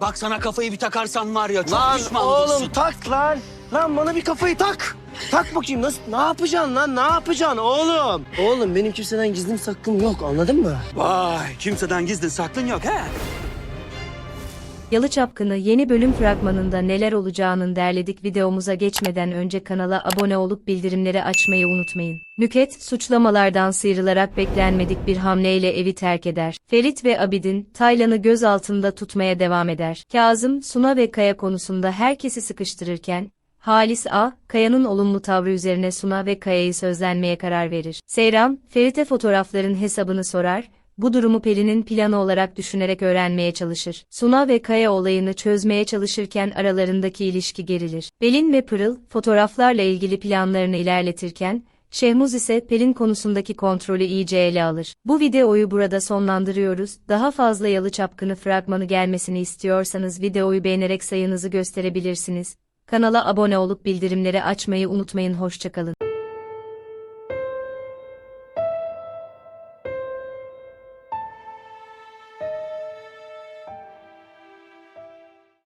Bak sana kafayı bir takarsan var ya çok Lan pişman oğlum olursun. tak lan. Lan bana bir kafayı tak. Tak bakayım nasıl ne yapacaksın lan ne yapacaksın oğlum? Oğlum benim kimseden gizlim saklım yok anladın mı? Vay kimseden gizlin saklın yok he. Yalı Çapkını yeni bölüm fragmanında neler olacağının derledik videomuza geçmeden önce kanala abone olup bildirimleri açmayı unutmayın. Nüket, suçlamalardan sıyrılarak beklenmedik bir hamleyle evi terk eder. Ferit ve Abidin, Taylan'ı göz altında tutmaya devam eder. Kazım, Suna ve Kaya konusunda herkesi sıkıştırırken, Halis A, Kaya'nın olumlu tavrı üzerine Suna ve Kaya'yı sözlenmeye karar verir. Seyran, Ferit'e fotoğrafların hesabını sorar, bu durumu Pelin'in planı olarak düşünerek öğrenmeye çalışır. Suna ve Kaya olayını çözmeye çalışırken aralarındaki ilişki gerilir. Pelin ve Pırıl, fotoğraflarla ilgili planlarını ilerletirken, Şehmuz ise Pelin konusundaki kontrolü iyice ele alır. Bu videoyu burada sonlandırıyoruz. Daha fazla Yalı Çapkını fragmanı gelmesini istiyorsanız videoyu beğenerek sayınızı gösterebilirsiniz. Kanala abone olup bildirimleri açmayı unutmayın. Hoşçakalın.